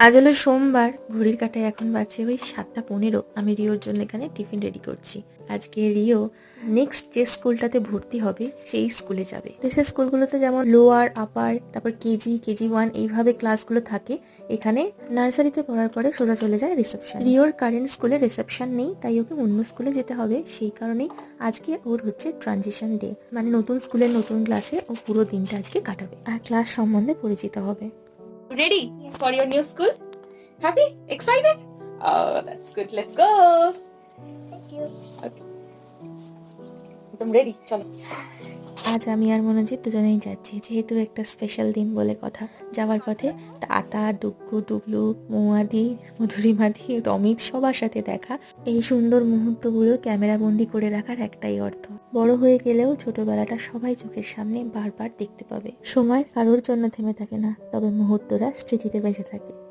আজ হলো সোমবার, ঘড়ির কাটায় এখন বাজছে ওই সাতটা পনেরো। আমি রিওর জন্য এখানে টিফিন রেডি করছি। আজকে রিও নেক্সট যে স্কুলটাতে ভর্তি হবে, সেই স্কুলে যাবে। দেশের স্কুলগুলোতে যেমন লোয়ার আপার তারপর কেজি কেজি ওয়ান এইভাবে ক্লাসগুলো থাকে, এখানে নার্সারিতে পড়ার পরে সোজা চলে যায় রিসেপশন রিওর কারেন্ট স্কুলে রিসেপশন নেই, তাই ওকে অন্য স্কুলে যেতে হবে। সেই কারণেই আজকে ওর হচ্ছে ট্রানজিশন ডে মানে নতুন স্কুলের নতুন ক্লাসে ও পুরো দিনটা আজকে কাটাবে। আর ক্লাস সম্বন্ধে পরিচিত হবে। Ready for your new school? Happy? Excited? Oh, that's good. Let's go. Thank you. Okay. I'm ready. Chalo. আজ আমি আর মনোজিৎ দুজনেই যাচ্ছি, যেহেতু একটা স্পেশাল দিন বলে কথা। যাওয়ার পথে তাতা ডুগ্গু ডুবলু মৌয়াদি মধুরিমাদি অমিত সবার সাথে দেখা। এই সুন্দর মুহূর্তগুলো ক্যামেরা বন্দি করে রাখার একটাই অর্থ। বড় হয়ে গেলেও ছোটবেলাটা সবাই চোখের সামনে বারবার দেখতে পাবে। সময় কারোর জন্য থেমে থাকে না, তবে মুহূর্তরা স্মৃতিতে বেঁচে থাকে।